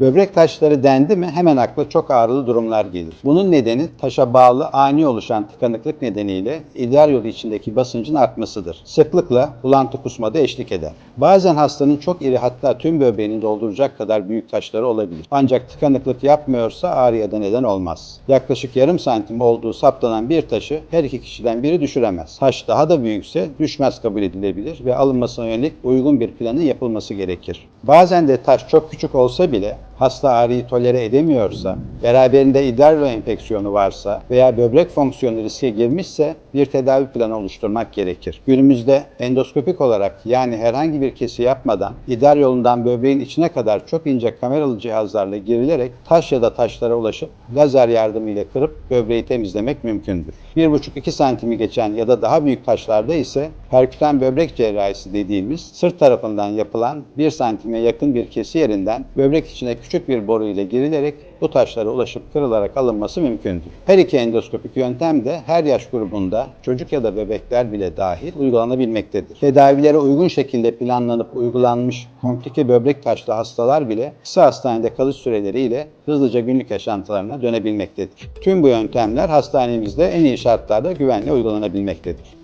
Böbrek taşları dendi mi hemen akla çok ağrılı durumlar gelir. Bunun nedeni taşa bağlı ani oluşan tıkanıklık nedeniyle idrar yolu içindeki basıncın artmasıdır. Sıklıkla bulantı kusma da eşlik eder. Bazen hastanın çok iri hatta tüm böbreğini dolduracak kadar büyük taşları olabilir. Ancak tıkanıklık yapmıyorsa ağrıya da neden olmaz. Yaklaşık yarım santim olduğu saptanan bir taşı her iki kişiden biri düşüremez. Taş daha da büyükse düşmez kabul edilebilir ve alınmasına yönelik uygun bir planın yapılması gerekir. Bazen de taş çok küçük olsa bile hasta ağrıyı tolere edemiyorsa, beraberinde idrar yolu enfeksiyonu varsa veya böbrek fonksiyonu riske girmişse bir tedavi planı oluşturmak gerekir. Günümüzde endoskopik olarak yani herhangi bir kesi yapmadan idrar yolundan böbreğin içine kadar çok ince kameralı cihazlarla girilerek taş ya da taşlara ulaşıp lazer yardımıyla kırıp böbreği temizlemek mümkündür. 1,5-2 santimi geçen ya da daha büyük taşlarda ise perküten böbrek cerrahisi dediğimiz sırt tarafından yapılan 1 santime yakın bir kesi yerinden böbrek içine küçük bir boru ile girilerek bu taşlara ulaşıp kırılarak alınması mümkündür. Her iki endoskopik yöntem de her yaş grubunda çocuk ya da bebekler bile dahil uygulanabilmektedir. Tedavilere uygun şekilde planlanıp uygulanmış komplike böbrek taşlı hastalar bile kısa hastanede kalış süreleriyle hızlıca günlük yaşantılarına dönebilmektedir. Tüm bu yöntemler hastanemizde en iyi şartlarda güvenle uygulanabilmektedir.